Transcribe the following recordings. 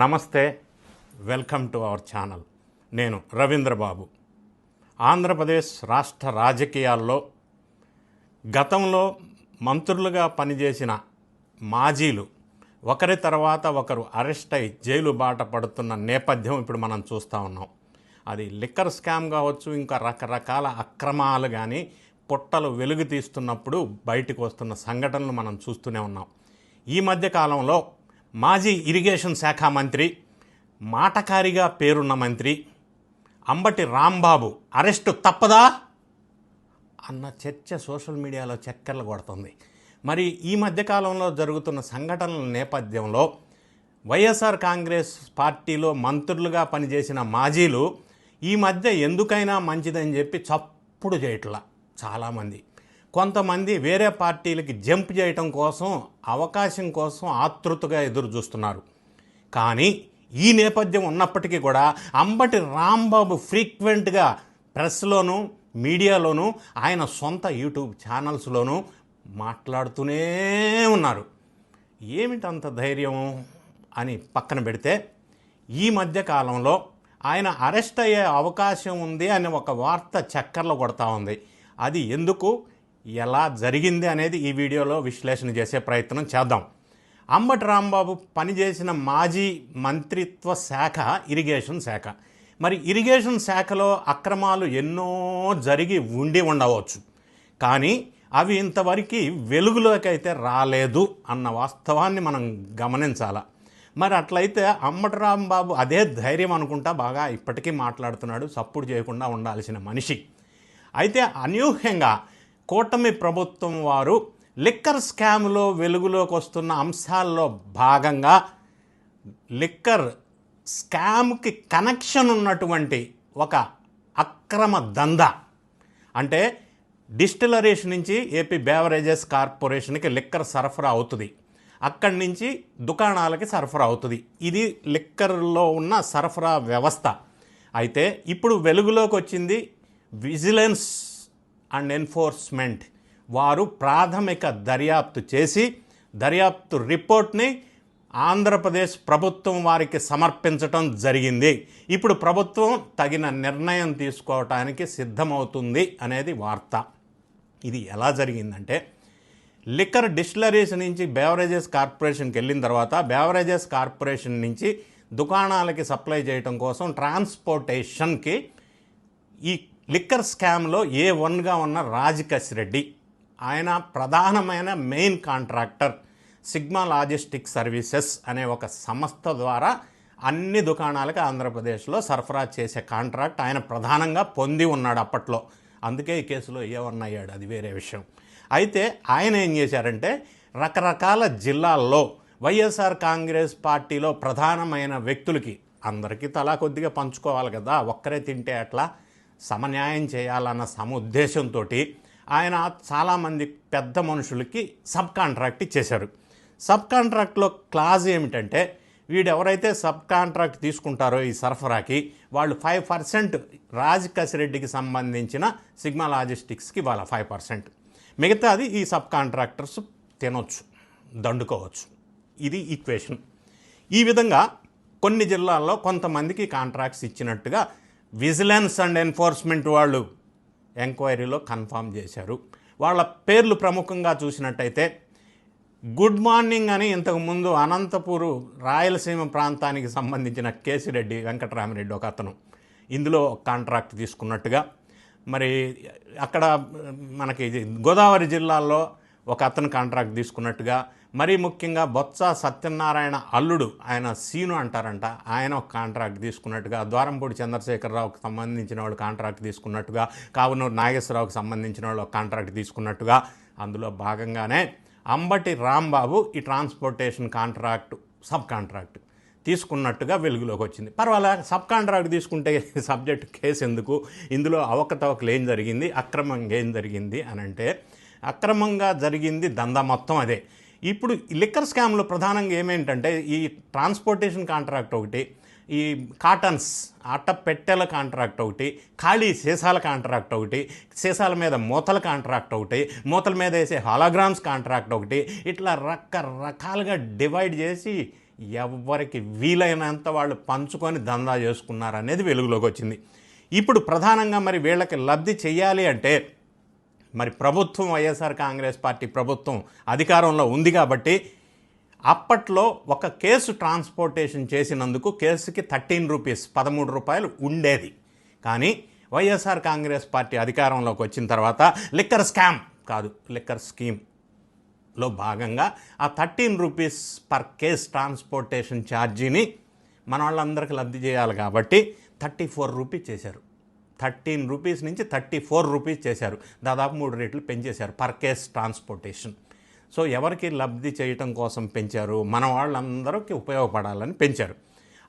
నమస్తే welcome to our channel. నేను రవీంద్రబాబు. ఆంధ్రప్రదేశ్ రాష్ట్ర రాజకీయాల్లో గతంలో మంత్రులుగా పనిచేసిన మాజీలు ఒకరి తర్వాత ఒకరు అరెస్ట్ అయి జైలు బాట పడుతున్న నేపథ్యం ఇప్పుడు మనం చూస్తూ ఉన్నాం. అది లిక్కర్ స్కామ్ కావచ్చు ఇంకా రకరకాల అక్రమాలు కానీ పుట్టలు వెలుగు తీస్తున్నప్పుడు బయటకు వస్తున్న సంఘటనలు మనం చూస్తూనే ఉన్నాం. ఈ మధ్య కాలంలో మాజీ ఇరిగేషన్ శాఖ మంత్రి మాటకారిగా పేరున్న మంత్రి అంబటి రాంబాబు అరెస్టు తప్పదా? అన్న చర్చ సోషల్ మీడియాలో చక్కర్లు కొడుతుంది. మరి ఈ మధ్యకాలంలో జరుగుతున్న సంఘటనల నేపథ్యంలో వైఎస్ఆర్ కాంగ్రెస్ పార్టీలో మంత్రులుగా పనిచేసిన మాజీలు ఈ మధ్య ఎందుకైనా మంచిదని చెప్పి చప్పుడు చేయట్లా చాలామంది. కొంతమంది వేరే పార్టీలకి జంప్ చేయటం కోసం అవకాశం కోసం ఆతృతగా ఎదురు చూస్తున్నారు కానీ ఈ నేపథ్యం ఉన్నప్పటికీ కూడా అంబటి రాంబాబు ఫ్రీక్వెంట్గా ప్రెస్లోనూ మీడియాలోనూ ఆయన సొంత యూట్యూబ్ ఛానల్స్లోనూ మాట్లాడుతూనే ఉన్నారు. ఏమిటంత ధైర్యం అని పక్కన పెడితే ఈ మధ్య కాలంలో ఆయన అరెస్ట్ అయ్యే అవకాశం ఉంది అని ఒక వార్త చక్కర్లు కొడతా ఉంది. అది ఎందుకు? ఎలా జరిగింది అనేది ఈ వీడియోలో విశ్లేషణ చేసే ప్రయత్నం చేద్దాం. అంబటి రాంబాబు పనిచేసిన మాజీ మంత్రిత్వ శాఖ ఇరిగేషన్ శాఖ. మరి ఇరిగేషన్ శాఖలో అక్రమాలు ఎన్నో జరిగి ఉండి ఉండవచ్చు. కానీ అవి ఇంతవరకు వెలుగులోకి అయితే రాలేదు అన్న వాస్తవాన్ని మనం గమనించాల. మరి అట్లయితే అంబటి రాంబాబు అదే ధైర్యం అనుకుంటా బాగా ఇప్పటికీ మాట్లాడుతున్నాడు సప్పుడు చేయకుండా ఉండాల్సిన మనిషి. అయితే అనూహ్యంగా కూటమి ప్రభుత్వం వారు లిక్కర్ స్కామ్లో వెలుగులోకి వస్తున్న అంశాల్లో భాగంగా లిక్కర్ స్కామ్కి కనెక్షన్ ఉన్నటువంటి ఒక అక్రమ దందా. అంటే డిస్టిలరీస్ నుంచి ఏపీ బేవరేజెస్ కార్పొరేషన్కి లిక్కర్ సరఫరా అవుతుంది. అక్కడి నుంచి దుకాణాలకి సరఫరా అవుతుంది. ఇది లిక్కర్లో ఉన్న సరఫరా వ్యవస్థ. అయితే ఇప్పుడు వెలుగులోకి వచ్చింది విజిలెన్స్ అండ్ ఎన్ఫోర్స్మెంట్. వారు ప్రాథమిక దర్యాప్తు చేసి దర్యాప్తు రిపోర్ట్ని ఆంధ్రప్రదేశ్ ప్రభుత్వం వారికి సమర్పించటం జరిగింది. ఇప్పుడు ప్రభుత్వం తగిన నిర్ణయం తీసుకోవటానికి సిద్ధమవుతుంది అనేది వార్త. ఇది ఎలా జరిగిందంటే లిక్కర్ డిస్టిలరీస్ నుంచి బేవరేజెస్ కార్పొరేషన్కి వెళ్ళిన తర్వాత బేవరేజెస్ కార్పొరేషన్ నుంచి దుకాణాలకి సప్లై చేయటం కోసం ట్రాన్స్పోర్టేషన్కి ఈ లిక్కర్ స్కామ్లో ఏ వన్గా ఉన్న రాజకశ్ రెడ్డి ఆయన ప్రధానమైన main contractor Sigma logistic services అనే ఒక సంస్థ ద్వారా అన్ని దుకాణాలకు ఆంధ్రప్రదేశ్లో సరఫరా చేసే కాంట్రాక్ట్ ఆయన ప్రధానంగా పొంది ఉన్నాడు అప్పట్లో. అందుకే ఈ కేసులో ఏ వన్ అయ్యాడు అది వేరే విషయం. అయితే ఆయన ఏం చేశారంటే రకరకాల జిల్లాల్లో వైఎస్ఆర్ కాంగ్రెస్ పార్టీలో ప్రధానమైన వ్యక్తులకి అందరికీ తలా కొద్దిగా పంచుకోవాలి కదా ఒక్కరే తింటే అట్లా సమన్యాయం చేయాలన్న సముద్దేశంతో ఆయన చాలామంది పెద్ద మనుషులకి సబ్ కాంట్రాక్ట్ ఇచ్చేశారు. సబ్ కాంట్రాక్ట్లో క్లాజ్ ఏమిటంటే వీడు ఎవరైతే సబ్ కాంట్రాక్ట్ తీసుకుంటారో ఈ సరఫరాకి వాళ్ళు ఫైవ్ పర్సెంట్ రాజ్ కసిరెడ్డికి సంబంధించిన సిగ్మా లాజిస్టిక్స్కి వాళ్ళ ఫైవ్ పర్సెంట్. మిగతాది ఈ సబ్ కాంట్రాక్టర్స్ తినొచ్చు దండుకోవచ్చు. ఇది ఈక్వేషన్. ఈ విధంగా కొన్ని జిల్లాల్లో కొంతమందికి కాంట్రాక్ట్స్ ఇచ్చినట్టుగా విజిలెన్స్ అండ్ ఎన్ఫోర్స్మెంట్ వాళ్ళు ఎంక్వైరీలో కన్ఫామ్ చేశారు. వాళ్ళ పేర్లు ప్రముఖంగా చూసినట్టయితే గుడ్ మార్నింగ్ అని ఇంతకుముందు అనంతపూరు రాయలసీమ ప్రాంతానికి సంబంధించిన కేసిరెడ్డి వెంకటరామిరెడ్డి ఒక అతను ఇందులో కాంట్రాక్ట్ తీసుకున్నట్టుగా మరి అక్కడ మనకి ఇది గోదావరి జిల్లాలో ఒక అతను కాంట్రాక్ట్ తీసుకున్నట్టుగా మరీ ముఖ్యంగా బొత్స సత్యనారాయణ అల్లుడు ఆయన సీను అంటారంట. ఆయన ఒక కాంట్రాక్ట్ తీసుకున్నట్టుగా ద్వారంపూడి చంద్రశేఖరరావుకి సంబంధించిన వాళ్ళు కాంట్రాక్ట్ తీసుకున్నట్టుగా కావునూరు నాగేశ్వరరావుకి సంబంధించిన వాళ్ళు ఒక కాంట్రాక్ట్ తీసుకున్నట్టుగా. అందులో భాగంగానే అంబటి రాంబాబు ఈ ట్రాన్స్పోర్టేషన్ కాంట్రాక్ట్ సబ్ కాంట్రాక్ట్ తీసుకున్నట్టుగా వెలుగులోకి వచ్చింది. పర్వాలే సబ్ కాంట్రాక్ట్ తీసుకుంటే సబ్జెక్ట్ కేసు ఎందుకు? ఇందులో అవకతవకలు ఏం జరిగింది? అక్రమంగా ఏం జరిగింది? అని అంటే అక్రమంగా జరిగింది దందా మొత్తం అదే. ఇప్పుడు లిక్కర్ స్కామ్లో ప్రధానంగా ఏమేంటంటే ఈ ట్రాన్స్పోర్టేషన్ కాంట్రాక్ట్ ఒకటి ఈ కాటన్స్ అట్ట పెట్టెల కాంట్రాక్ట్ ఒకటి ఖాళీ సీసాల కాంట్రాక్ట్ ఒకటి సీసాల మీద మూతల కాంట్రాక్ట్ ఒకటి మూతల మీద వేసే హాలోగ్రామ్స్ కాంట్రాక్ట్ ఒకటి ఇట్లా రకరకాలుగా డివైడ్ చేసి ఎవరికి వీలైనంత వాళ్ళు పంచుకొని దందా చేసుకున్నారు అనేది వెలుగులోకి వచ్చింది. ఇప్పుడు ప్రధానంగా మరి వీళ్ళకి లబ్ధి చేయాలి అంటే మరి ప్రభుత్వం వైఎస్ఆర్ కాంగ్రెస్ పార్టీ ప్రభుత్వం అధికారంలో ఉంది కాబట్టి అప్పట్లో ఒక కేసు ట్రాన్స్పోర్టేషన్ చేసినందుకు కేసుకి థర్టీన్ రూపీస్ పదమూడు రూపాయలు ఉండేది. కానీ వైఎస్ఆర్ కాంగ్రెస్ పార్టీ అధికారంలోకి వచ్చిన తర్వాత లిక్కర్ స్కామ్ కాదు లిక్కర్ స్కీమ్లో భాగంగా ఆ thirteen rupees per case transportation ఛార్జీని మన వాళ్ళందరికీ లబ్ధి చేయాలి కాబట్టి థర్టీ ఫోర్ రూపీస్ చేశారు. థర్టీన్ రూపీస్ నుంచి థర్టీ ఫోర్ రూపీస్ చేశారు. దాదాపు మూడు రేట్లు పెంచేశారు పర్ కేస్ ట్రాన్స్పోర్టేషన్. సో ఎవరికి లబ్ధి చేయటం కోసం పెంచారు? మన వాళ్ళందరికీ ఉపయోగపడాలని పెంచారు.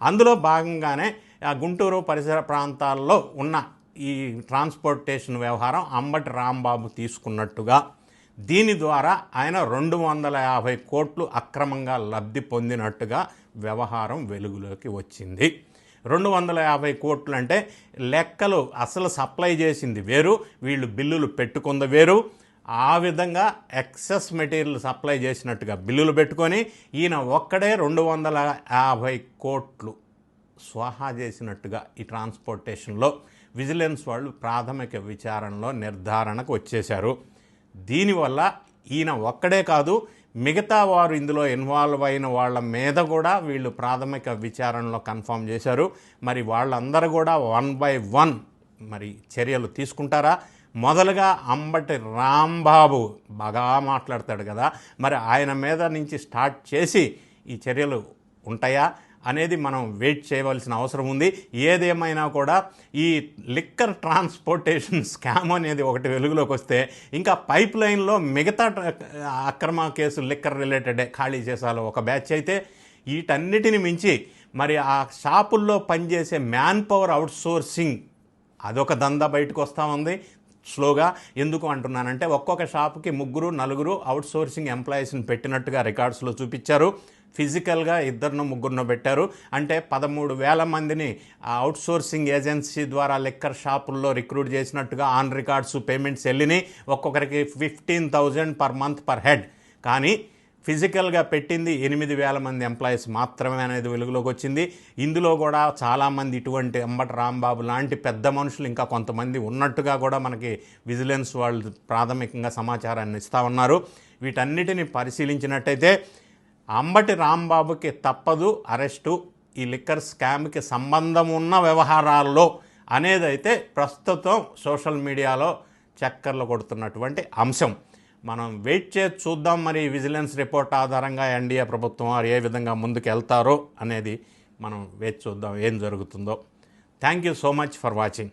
అందులో భాగంగానే ఆ గుంటూరు పరిసర ప్రాంతాల్లో ఉన్న ఈ ట్రాన్స్పోర్టేషన్ వ్యవహారం అంబటి రాంబాబు తీసుకున్నట్టుగా దీని ద్వారా ఆయన రెండు వందల యాభై కోట్లు అక్రమంగా లబ్ధి పొందినట్టుగా వ్యవహారం వెలుగులోకి వచ్చింది. రెండు వందల యాభై కోట్లు అంటే లెక్కలు అసలు సప్లై చేసింది వేరు వీళ్ళు బిల్లులు పెట్టుకుంది వేరు. ఆ విధంగా ఎక్సెస్ మెటీరియల్ సప్లై చేసినట్టుగా బిల్లులు పెట్టుకొని ఈయన ఒక్కడే రెండు వందల యాభై కోట్లు స్వాహా చేసినట్టుగా ఈ ట్రాన్స్పోర్టేషన్లో విజిలెన్స్ వాళ్ళు ప్రాథమిక విచారణలో నిర్ధారణకు వచ్చేశారు. దీనివల్ల ఈయన ఒక్కడే కాదు మిగతా వారు ఇందులో ఇన్వాల్వ్ అయిన వాళ్ళ మీద కూడా వీళ్ళు ప్రాథమిక విచారణలో కన్ఫర్మ్ చేశారు. మరి వాళ్ళందరూ కూడా వన్ బై వన్ మరి చర్యలు తీసుకుంటారా? మొదలుగా అంబటి రాంబాబు బాగా మాట్లాడతాడు కదా. మరి ఆయన మీద నుంచి స్టార్ట్ చేసి ఈ చర్యలు ఉంటాయా? అనేది మనం వెయిట్ చేయవలసిన అవసరం ఉంది. ఏదేమైనా కూడా ఈ లిక్కర్ ట్రాన్స్పోర్టేషన్ స్కామ్ అనేది ఒకటి వెలుగులోకి వస్తే ఇంకా పైప్ లైన్లో మిగతా అక్రమ కేసు లిక్కర్ రిలేటెడ్ ఖాళీ చేసాలో ఒక బ్యాచ్ అయితే వీటన్నిటిని మించి మరి ఆ షాపుల్లో పనిచేసే మ్యాన్ పవర్ అవుట్సోర్సింగ్ అదొక దందా బయటకు వస్తూ ఉంది. స్లోగా ఎందుకు అంటున్నానంటే ఒక్కొక్క షాపుకి ముగ్గురు నలుగురు అవుట్సోర్సింగ్ ఎంప్లాయీస్ని పెట్టినట్టుగా రికార్డ్స్లో చూపించారు. ఫిజికల్గా ఇద్దరును ముగ్గురును పెట్టారు. అంటే పదమూడు వేల మందిని అవుట్సోర్సింగ్ ఏజెన్సీ ద్వారా లిక్కర్ షాపుల్లో రిక్రూట్ చేసినట్టుగా ఆన్ రికార్డ్స్ పేమెంట్స్ వెళ్ళినాయి. ఒక్కొక్కరికి fifteen thousand per month per head. కానీ ఫిజికల్గా పెట్టింది ఎనిమిది వేల మంది ఎంప్లాయీస్ మాత్రమే అనేది వెలుగులోకి వచ్చింది. ఇందులో కూడా చాలామంది ఇటువంటి అంబటి రాంబాబు లాంటి పెద్ద మనుషులు ఇంకా కొంతమంది ఉన్నట్టుగా కూడా మనకి విజిలెన్స్ వాళ్ళు ప్రాథమికంగా సమాచారాన్ని ఇస్తూ ఉన్నారు. వీటన్నిటిని పరిశీలించినట్టయితే అంబటి రాంబాబుకి తప్పదు అరెస్టు ఈ లిక్కర్ స్కామ్కి సంబంధం ఉన్న వ్యవహారాల్లో అనేదైతే ప్రస్తుతం సోషల్ మీడియాలో చక్కర్లు కొడుతున్నటువంటి అంశం. మనం వెయిట్ చేసి చూద్దాం మరి విజిలెన్స్ రిపోర్ట్ ఆధారంగా ఎన్డీఏ ప్రభుత్వం వారు ఏ విధంగా ముందుకు వెళ్తారో అనేది మనం వేచి చూద్దాం ఏం జరుగుతుందో. Thank you so much for watching